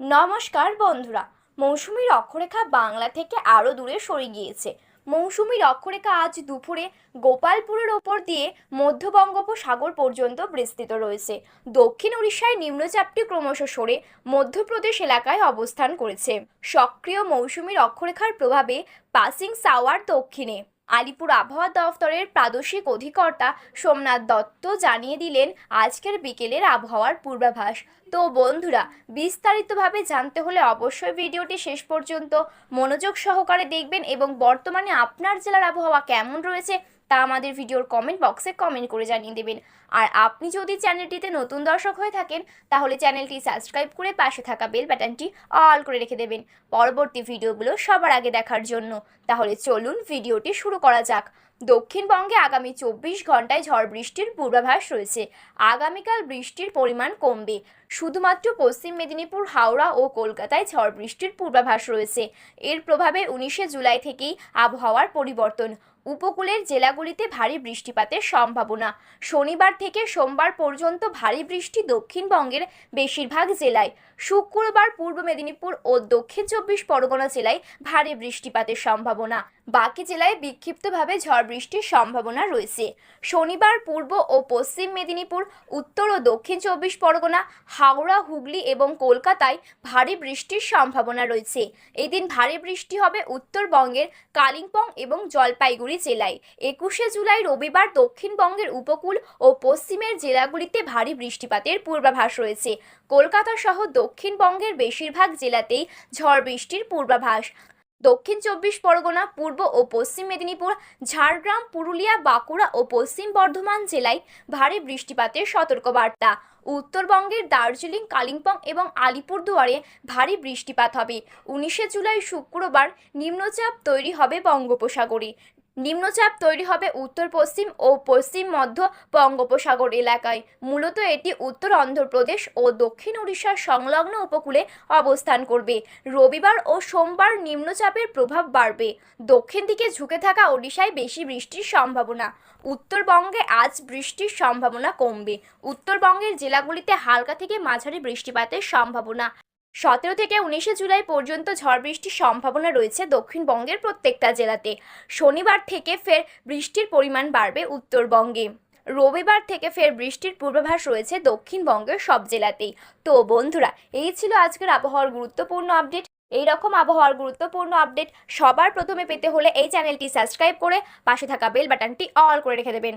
নমস্কার বন্ধুরা, মৌসুমীর অক্ষরেখা বাংলা থেকে আরও দূরে সরে গিয়েছে। মৌসুমীর অক্ষরেখা আজ দুপুরে গোপালপুরের ওপর দিয়ে মধ্য বঙ্গোপসাগর পর্যন্ত বিস্তৃত রয়েছে। দক্ষিণ উড়িষ্যায় নিম্নচাপটি ক্রমশ সরে মধ্যপ্রদেশ এলাকায় অবস্থান করেছে। সক্রিয় মৌসুমীর অক্ষরেখার প্রভাবে পাসিং সাওয়ার দক্ষিণে। আলিপুর আবহাওয়া দফতরের প্রাদেশিক অধিকর্তা সোমনাথ দত্ত জানিয়ে দিলেন, আজকের বিকেলের আবহাওয়ার পূর্বাভাস। তো বন্ধুরা, বিস্তারিতভাবে জানতে হলে অবশ্যই ভিডিওটি শেষ পর্যন্ত মনোযোগ সহকারে দেখবেন এবং বর্তমানে আপনার জেলার আবহাওয়া কেমন রয়েছে তা আমাদের ভিডিওর কমেন্ট বক্সে কমেন্ট করে জানিয়ে দেবেন। আর আপনি যদি চ্যানেলটিতে নতুন দর্শক হয়ে থাকেন, তাহলে চ্যানেলটি সাবস্ক্রাইব করে পাশে থাকা বেল বাটনটি অল করে রেখে দেবেন। পরবর্তী ভিডিওগুলো সবার আগে দেখার জন্য। তাহলে চলুন ভিডিওটি শুরু করা যাক। দক্ষিণবঙ্গে আগামী চব্বিশ ঘন্টায় ঝড় বৃষ্টির পূর্বাভাস রয়েছে। আগামীকাল বৃষ্টির পরিমাণ কমবে। শুধুমাত্র পশ্চিম মেদিনীপুর, হাওড়া ও কলকাতায় ঝড় বৃষ্টির পূর্বাভাস রয়েছে। এর প্রভাবে উনিশে জুলাই থেকেই আবহাওয়ার পরিবর্তন। উপকূলের জেলাগুলিতে ভারী বৃষ্টিপাতের সম্ভাবনা। শনিবার থেকে সোমবার পর্যন্ত ভারী বৃষ্টি দক্ষিণবঙ্গের বেশিরভাগ জেলায়। শুক্রবার পূর্ব মেদিনীপুর ও দক্ষিণ চব্বিশ পরগনা জেলায় ভারী বৃষ্টিপাতের সম্ভাবনা। বাকি জেলায় বিক্ষিপ্তভাবে ঝড় বৃষ্টির সম্ভাবনা রয়েছে। শনিবার পূর্ব ও পশ্চিম মেদিনীপুর, উত্তর ও দক্ষিণ চব্বিশ পরগনা, হাওড়া, হুগলি এবং কলকাতায় ভারী বৃষ্টির সম্ভাবনা রয়েছে। এদিন ভারী বৃষ্টি হবে উত্তরবঙ্গের কালিম্পং এবং জলপাইগুড়ি জেলায়। একুশে জুলাই রবিবার দক্ষিণবঙ্গের উপকূল ও পশ্চিমের জেলাগুলিতে ভারী বৃষ্টিপাতের পূর্বাভাস রয়েছে। কলকাতা সহ দক্ষিণবঙ্গের বেশিরভাগ জেলাতেই ঝড় বৃষ্টির পূর্বাভাস। দক্ষিণ চব্বিশ পরগনা, পূর্ব ও পশ্চিম মেদিনীপুর, ঝাড়গ্রাম, পুরুলিয়া, বাঁকুড়া ও পশ্চিম বর্ধমান জেলায় ভারী বৃষ্টিপাতের সতর্কবার্তা। উত্তরবঙ্গের দার্জিলিং, কালিম্পং এবং আলিপুরদুয়ারে ভারী বৃষ্টিপাত হবে। উনিশে জুলাই শুক্রবার নিম্নচাপ তৈরি হবে বঙ্গোপসাগরে। নিম্নচাপ তৈরি হবে উত্তর, পশ্চিম ও পশ্চিম মধ্য বঙ্গোপসাগর এলাকায়। মূলত এটি উত্তর অন্ধ্রপ্রদেশ ও দক্ষিণ উড়িষ্যার সংলগ্ন উপকূলে অবস্থান করবে। রবিবার ও সোমবার নিম্নচাপের প্রভাব বাড়বে। দক্ষিণ দিকে ঝুঁকে থাকা ওড়িশায় বেশি বৃষ্টির সম্ভাবনা। উত্তরবঙ্গে আজ বৃষ্টির সম্ভাবনা কমবে। উত্তরবঙ্গের জেলাগুলিতে হালকা থেকে মাঝারি বৃষ্টিপাতের সম্ভাবনা। সতেরো থেকে উনিশে জুলাই পর্যন্ত ঝড় বৃষ্টির সম্ভাবনা রয়েছে দক্ষিণবঙ্গের প্রত্যেকটা জেলাতে। শনিবার থেকে ফের বৃষ্টির পরিমাণ বাড়বে উত্তরবঙ্গে। রবিবার থেকে ফের বৃষ্টির পূর্বাভাস রয়েছে দক্ষিণবঙ্গের সব জেলাতেই। তো বন্ধুরা, এই ছিল আজকের আবহাওয়ার গুরুত্বপূর্ণ আপডেট। এই রকম আবহাওয়ার গুরুত্বপূর্ণ আপডেট সবার প্রথমে পেতে হলে এই চ্যানেলটি সাবস্ক্রাইব করে পাশে থাকা বেল বাটনটি অল করে রেখে দেবেন।